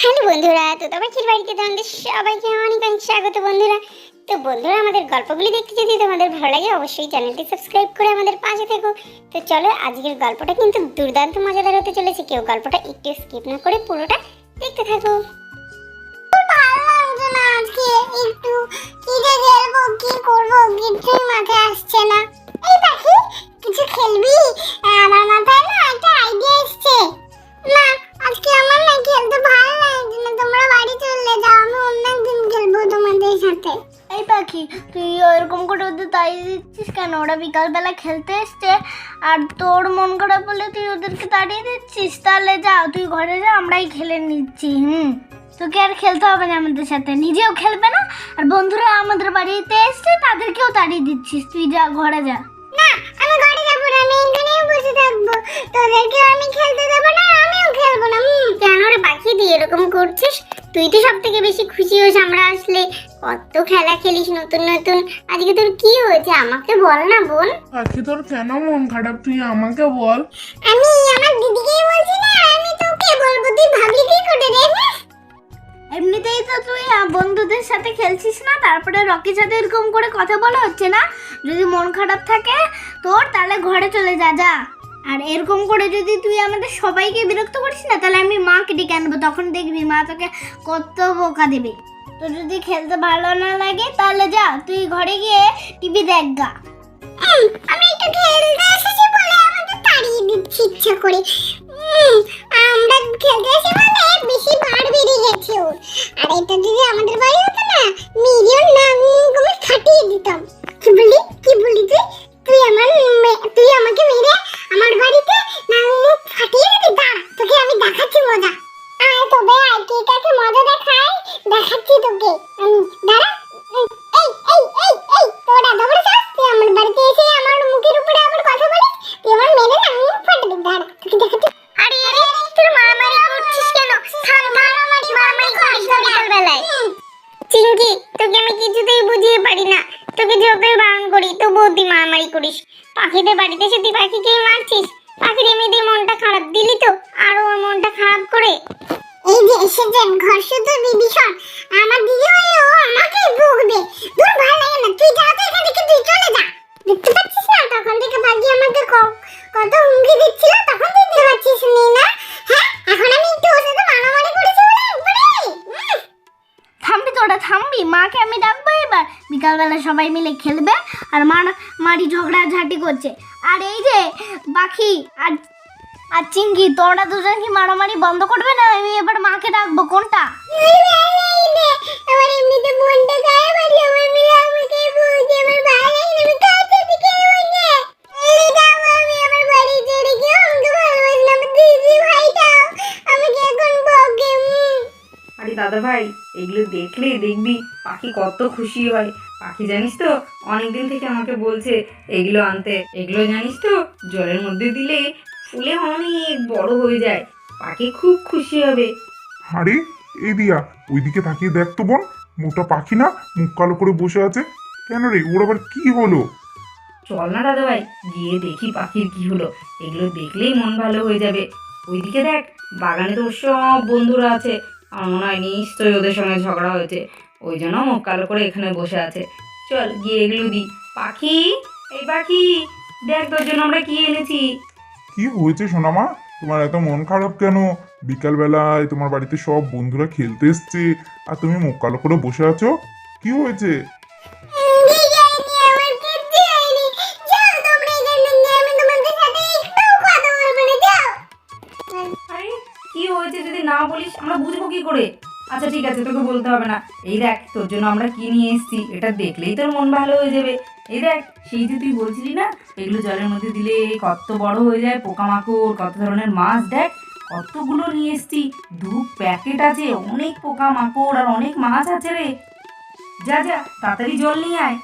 Hello বন্ধুরা, তো তোমাদের বাড়িতে তোমাদের সবাইকে অনেক অনেক স্বাগত বন্ধুরা। তো বন্ধুরা, আমাদের গল্পগুলি দেখতে যদি তোমাদের ভালো লাগে, অবশ্যই চ্যানেলটি সাবস্ক্রাইব করে আমাদের পাশে থেকো। তো চলো, আজকের গল্পটা কিন্তু দুর্দান্ত মজাদার হতে চলেছে। কেউ গল্পটা একটু স্কিপ না করে পুরোটা দেখতে থাকো। ভালো লাগছে না আজকে, একটু কি খেলব কি আর তোর মন খারাপ বলে তুই ওদেরকে তাড়িয়ে দিচ্ছিস? তাহলে যা তুই ঘরে যা আমরাই খেলে নিচ্ছি হুম? তোকে আর খেলতে হবে না আমাদের সাথে। নিজেও খেলবে না আর বন্ধুরা আমাদের বাড়িতে এসছে তাদেরকেও তাড়িয়ে দিচ্ছিস। তুই যা ঘরে যা। না আমি ঘরে যাব না আমি এখানেই বসে থাকব। তোদেরকে আমি খেলতে দেবো না আমিও খেলব না কেন রে পাখি দিয়ে এরকম করছিস? তুই তো সব থেকে বেশি খুশি হোস আমরা আসলে কত খেলা খেলিস নতুন নতুন। আজকে তোর কি হয়েছে? আমাকে বল না বোন। পাখি তোর কেন মন খারাপ? তুই আমাকে বল। আমি আমার দিদিকেই বলছি না আমি তোকে বলব। তুই ভাবলি কি করে রে? এমনিতেই তো তুই বন্ধুদের সাথে খেলছিস না তারপরে রকির সাথে এরকম করে কথা বলা হচ্ছে না। যদি মন খারাপ থাকে তোর তাহলে ঘরে চলে যা যা। আর এরকম করে যদি তুই আমাদের সবাইকে বিরক্ত করিস না, তাহলে আমি মাকে ডেকে আনব, তখন দেখবি মা তোকে কত বোকা দেবে। তো যদি খেলতে ভালো না লাগে, তাহলে যা, তুই ঘরে গিয়ে টিভি দেখ গা। আমি একটু খেলতে এসেছি বলে আমাকে তাড়িয়ে দিচ্ছি ইচ্ছা করে। আমরা খেলতে এসে শুধু বিভীষণ আমার দিদি হলে ও আমাকেই বকবে দূর ভালো লাগে না, তুই যা তো এখান থেকে, তুই চলে যা। দেখতে পাচ্ছিস না? তখন থেকে ভাগ্য আমাকে কত হুমকি দিচ্ছিল, তখন দেখতে পাচ্ছিস নি না? হ্যাঁ এখন আমি একটু ওর সাথে মারামারি করেছি বলে একবারে। থামবি তোরা থামবি। মাকে আমি ডাকবো এবার। বিকালবেলা সবাই মিলে খেলবে, আর মার, মারি ঝগড়া ঝাঁটি করছে। আর এই যে পাখি আর আর চিঙ্গি তোমরা দুজন কি মারামারি বন্ধ করবে না? আমি এবার মাকে ডাকবো, কোনটা? দাদা ভাই, এগুলো দেখলে দেখবি, পাখি কত খুশি হয়। পাখি জানিস তো, অনেকদিন থেকে আমাকে বলছে, এগুলো আনতে। এগুলো জানিস তো, জলের মধ্যে দিলে ফুলে অনেক বড় হয়ে যায়। পাখি খুব খুশি হবে। আরে এই দিয়া ওইদিকে তাকিয়ে দেখ তো বোন মোটা পাখি না মুখ কালো করে বসে আছে। কেন রে ওর আবার কি হলো? চল না দাদা ভাই গিয়ে দেখি পাখির কি হলো। এগুলো দেখলেই মন ভালো হয়ে যাবে। ওইদিকে দেখ বাগানে তো ওর সব বন্ধুরা আছে। আমার মনে হয় নিশ্চয়ই ওদের সঙ্গে ঝগড়া হয়েছে। ওই জন্য মুখ কালো করে এখানে বসে আছে। চল গিয়ে এগুলো দি পাখি এই পাখি দেখ তোর জন্য আমরা কি এনেছি। কি হয়েছে সোনামা তোমার এত মন খারাপ কেন? বিকালবেলায় তোমার বাড়িতে সব বন্ধুরা খেলতে এসছে, আর তুমি মুখ কালো করে বসে আছো? কি হয়েছে? কি হয়েছে যদি না বলিস? আমরা বুঝব কি করে? আচ্ছা ঠিক আছে, তোকে বলতে হবে না। এই দেখ, তোর জন্য আমরা কি নিয়ে এসেছি, এটা দেখলেই তোর মন ভালো হয়ে যাবে। এই দেখ সেই যে তুই বলছিলি না এগুলো জলের মধ্যে দিলে কত বড় হয়ে যায় পোকামাকড় কত ধরনের মাছ দেখ কতগুলো নিয়ে এসছি। দু প্যাকেট আছে অনেক পোকামাকড় আর অনেক মাছ আছে রে। যা যা তাড়াতাড়ি জল নিয়ে আয়।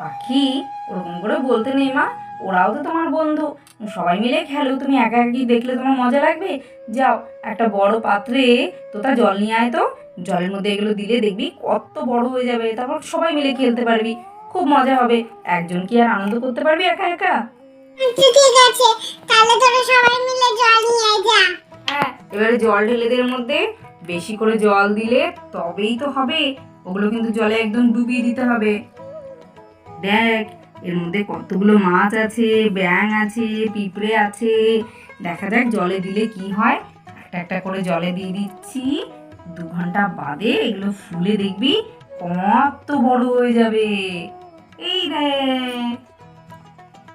পাখি ওরকম করে বলতে নেই মা ওরাও তো তোমার বন্ধু। সবাই মিলে খেলো তুমি একা একই দেখলে তোমার মজা লাগবে? যাও একটা বড় পাত্রে তোতা জল নিয়ে আয় তো। জলের মধ্যে এগুলো দিলে দেখবি কত বড় হয়ে যাবে তারপর সবাই মিলে খেলতে পারবি। খুব মজা হবে। একজন কি আর আনন্দ করতে পারবি একা একা? ঠিক আছে তাহলে তোরা সবাই মিলে জল নিয়ে যা। হ্যাঁ এবারে জল ঢেলে দে মধ্যে। বেশি করে জল দিলে তবেই তো হবে। ওগুলো কিন্তু জলে একদম ডুবিয়ে দিতে হবে। দেখ এর মধ্যে কতগুলো মাছ আছে ব্যাং আছে, পিঁপড়ে আছে। দেখা যাক জলে দিলে কি হয়। একটা একটা করে জলে দিয়ে দিচ্ছি। দু ঘণ্টা বাদে এগুলো ফুলে দেখবি কত বড় হয়ে যাবে। এই দেখ।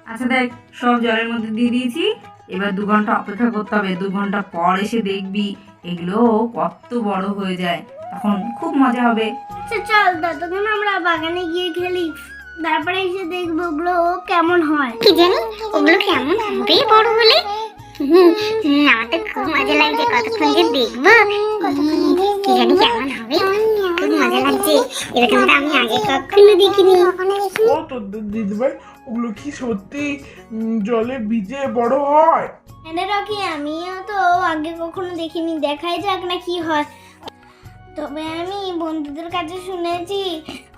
আচ্ছা দেখ, সব জলের মধ্যে দিয়ে দিয়েছি। এবার দু ঘণ্টা অপেক্ষা করতে হবে। দু ঘণ্টা পর এসে দেখবি এগুলো কত বড় হয়ে যায়। তখন খুব মজা হবে। আচ্ছা চল, ততক্ষণ আমরা বাগানে গিয়ে খেলি। তারপরে এসে দেখব ওগুলো কেমন হয়। কি জানি? ওগুলো কেমন হবে বড় হলে? হুম, হুম, আমার তো খুব মজা লাগছে। কতক্ষণ যে দেখব। কি জানি কেমন হবে। খুব মজা লাগছে। আমি আগে কখনো দেখিনি। ও তোর দিদিভাই ওগুলো কি সত্যি জলে ভিজে বড় হয়? রকি আমিও তো আগে কখনো দেখিনি। দেখাই যাক না কি হয়। তবে আমি বন্ধুদের কাছে শুনেছি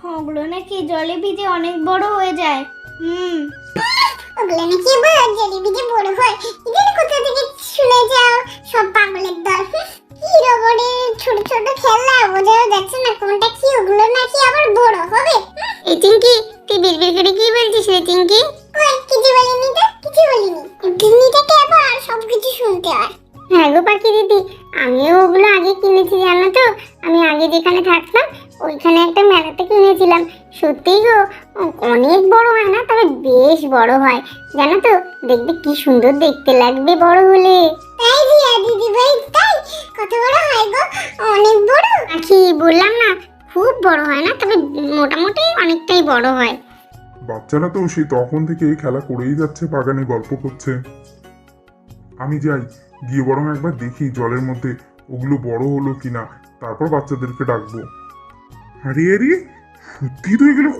ওগুলো নাকি জলে ভিজে অনেক বড় হয়ে যায়। হুম। ওগুলো নাকি এবার জেলিবি যে বড় হয়। এদের কোথা থেকে শুনে যাও? সব পাগলের দল। কি রবরের ছোট ছোট খেলনা বোঝাও যাচ্ছে না কোনটা কি ওগুলো নাকি আবার বড় হবে। এই চিঙ্কি তুই বিড়বিড় করে কি বলছিস রে চিঙ্কি কই কিছু বলিনি তো? কিছু বলিনি। দিনি আবার সব কিছু শুনতে হয়। হ্যাঁ গো পাখি দিদি আমিও ওগুলো আগে কিনেছি জানো তো? আমি আগে যেখানে থাকতাম ওইখানে একটা মেলাতে কিনেছিলাম। সত্যিই গো অনেক বড় হয় না তবে বেশ বড় হয়। জানো তো দেখবে কি সুন্দর দেখতে লাগবে বড় হলে। তাই রিয়া দিদি ভাই তাই? কত বড় হয় গো অনেক বড়। আখি বললাম না খুব বড় হয় না তবে মোটামুটি অনেকটাই বড় হয়। বাচ্চারা তো সেই তখন থেকে খেলা করেই যাচ্ছে বাগানে গল্প করছে। আমি যাই। গিয়ে বরং একবার দেখি জলের মধ্যে ওগুলো বড় হলো কিনা। তারপর বাচ্চাদেরকে ডাকবো। আরে আরে, সত্যি তো এগুলো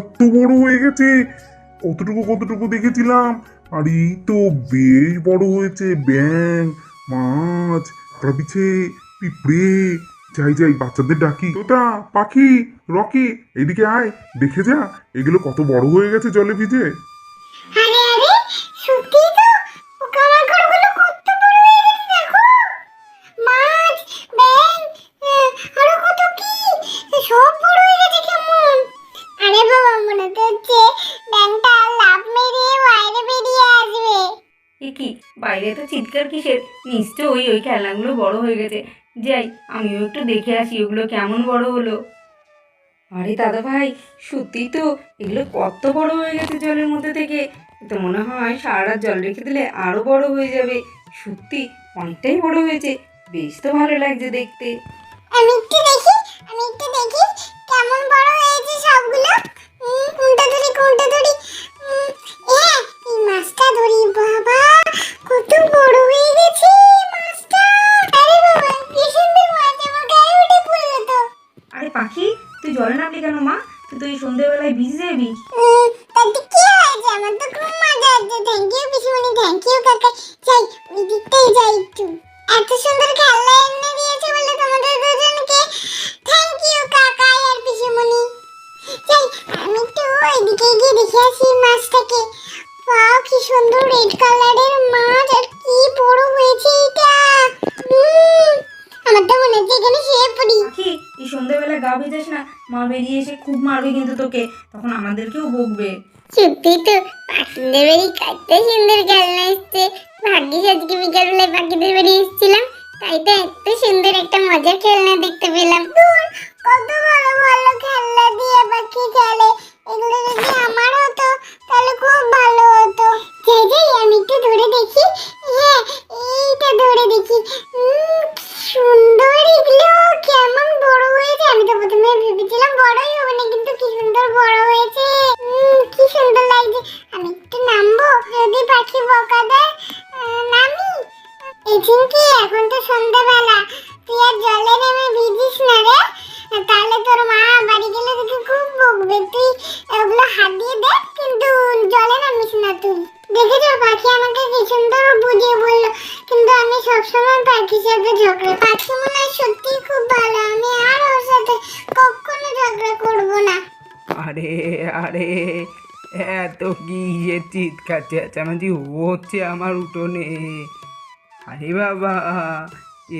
কত বড় হয়ে গেছে। কতটুকু কতটুকু দেখেছিলাম। আর এই তো বেশ বড় হয়েছে। ব্যাং মাছ পিছে পিঁপড়ে। যাই যাই, বাচ্চাদের ডাকি। তোতা, পাখি, রকি, এদিকে আয়, দেখে যা, এগুলো কত বড় হয়ে গেছে জলে ভিজে। চিৎকার কিসের? নিশ্চয় ওই খেলনাগুলো বড় হয়ে গেছে। যাই, আমিও একটু দেখে আসি ওগুলো কেমন বড় হলো। আরে দাদা ভাই, সত্যি তো, এগুলো কত বড় হয়ে গেছে জলের মধ্যে থেকে। তো মনে হয় সারা জল রেখে দিলে আরও বড় হয়ে যাবে। সত্যি, অনেকটাই বড় হয়েছে। বেশ তো ভালো লাগছে দেখতে। আমি একটু দেখি, আমি একটু দেখি কেমন বড় হয়েছে সবগুলো। কোনটা ধরি কোনটা ধরি এই মাছটা ধরি, বাবা। কত বড় হয়ে গেছে মাছটা আরে বাবা কি সুন্দর মাছ আমার গায়ে উঠে পড়ল তো। আরে পাখি তুই জলে নামলি কেন মা? তুই তো এই সন্ধ্যেবেলায় ভিজে যাবি। তাতে কি হয়েছে? আমার তো খুব মজা হচ্ছে। থ্যাংক ইউ পিসিমণি থ্যাংক ইউ কাকা। যাই ওই দিকটাই যাই একটু। এত সুন্দর খেলনা এনে দিয়েছে বলে তোমাদের দুজনকে। থ্যাংক ইউ কাকা আর পিসিমণি। যাই আমি একটু ওইদিকে গিয়ে দেখে আসি মাছটাকে। কি সুন্দর রেড কালারের মাছ আর কি বড় হয়েছে এটা। আমার তো মনে হচ্ছে এখানে শুয়ে পড়ি এই সন্ধ্যেবেলা গা ভেজাস না মা বেরিয়ে এসে খুব মারবে কিন্তু তোকে তখন আমাদেরকেও বকবে। সত্যি তো পাখিদের বাড়ি কত সুন্দর খেলনা এসছে। ভাগ্যিস আজকে বিকালবেলায় পাখিদের বাড়ি এসেছিলাম তাই তো এত সুন্দর একটা মজার খেলনা দেখতে পেলাম। কত ভালো ভালো খেলনা দিয়ে পাখি খেলে। এগুলো যদি আমার হতো, তাহলে খুব ভালো হতো। যাই যাই, আমি একটু ধরে দেখি। হ্যাঁ এইটা ধরে দেখি। সুন্দর এগুলো সবসময় পাখির সাথে ঝগড়া। পাখি মনে হয় সত্যি খুব ভালো। আমি আর ওর সাথে কখনো ঝগড়া করব না। আরে আরে, এত কি যে চিৎকার চেঁচামেচি হচ্ছে আমার উঠোনে। আরে বাবা,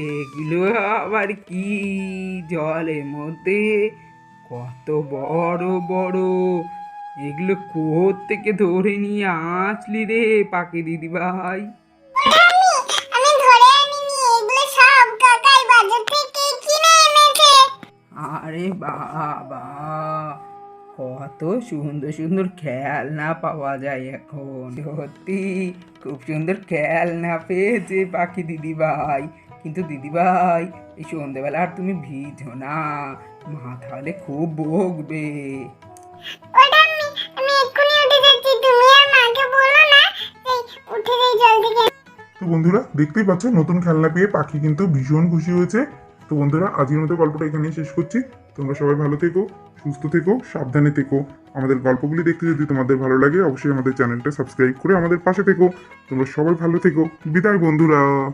এগুলো আবার কি জলের মধ্যে? কত বড় বড়। এগুলো কোথ থেকে ধরে নিয়ে আসলি রে পাখি দিদি ভাই আমি ধরে আনিনি এগুলো সব কাকাই বাজার থেকে কিনে এনেছে আরে বাবা কত সুন্দর সুন্দর খেলনা পাওয়া যায় এখন। সত্যি খুব সুন্দর খেলনা পেয়েছে পাখি দিদি ভাই কিন্তু দিদি ভাই এই সন্ধেবেলা আর তুমি ভিজো না। মা তাহলে খুব বকবে। ওটা আমি আমি এক্ষুনি উঠে যাচ্ছি। তুমি আর মাকে বলো না এই উঠে যাই জল থেকে তো বন্ধুরা দেখতেই পাচ্ছ নতুন খেলনা পেয়ে পাখি কিন্তু ভীষণ খুশি হয়েছে। তো বন্ধুরা, আজকের মতো গল্পটা এখানেই শেষ করছি। তোমরা সবাই ভালো থেকো, সুস্থ থেকো, সাবধানে থেকো। আমাদের গল্পগুলি দেখতে যদি তোমাদের ভালো লাগে, অবশ্যই আমাদের চ্যানেলটা সাবস্ক্রাইব করে আমাদের পাশে থেকো। তোমরা সবাই ভালো থেকো। বিদায় বন্ধুরা।